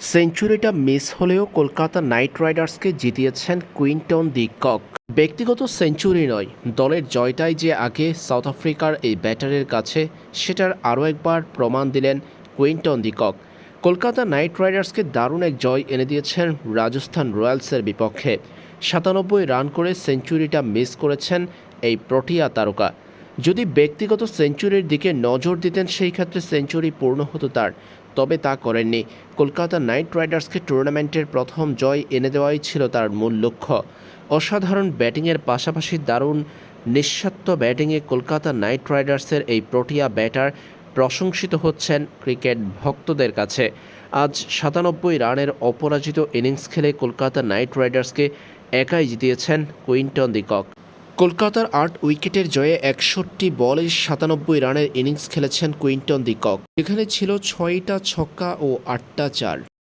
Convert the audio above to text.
সেঞ্চুরিটা miss হলেও Kolkata Knight রাইডার্সকে জিতিয়েছেন কুইন্টন দি কক। ব্যক্তিগত সেঞ্চুরি নয়, দলের জয়টাই যে আগে সাউথ আফ্রিকার এই ব্যাটারের কাছে, সেটার আরও একবার প্রমাণ দিলেন Quinton de Kock. Kolkata Knight রাইডার্সকে দারুণ এক জয় এনে দিয়েছেন রাজস্থান রয়্যালসের বিপক্ষে। সাতানব্বই রান করে সেঞ্চুরিটা মিস করেছেন এই প্রোটিয়া তারকা। যদি ব্যক্তিগত সেঞ্চুরির দিকে নজর দিতেন, সেই ক্ষেত্রে সেঞ্চুরি পূর্ণ হতো তার। তবে তা করেননি। কলকাতা নাইট রাইডার্সকে টুর্নামেন্টের প্রথম জয় এনে দেওয়াই ছিল তার মূল লক্ষ্য। অসাধারণ ব্যাটিংয়ের পাশাপাশি দারুণ নিঃস্বার্থ ব্যাটিংয়ে কলকাতা নাইট রাইডার্সের এই প্রোটিয়া ব্যাটার প্রশংসিত হচ্ছেন ক্রিকেট ভক্তদের কাছে। আজ সাতানব্বই রানের অপরাজিত ইনিংস খেলে কলকাতা নাইট রাইডার্সকে একাই জিতিয়েছেন কুইন্টন দি কক কলকাতার আট উইকেটের জয়ে একষট্টি বলে সাতানব্বই রানের ইনিংস খেলেছেন কুইন্টন দিকক এখানে ছিল ছয়টা ছক্কা ও আটটা চার।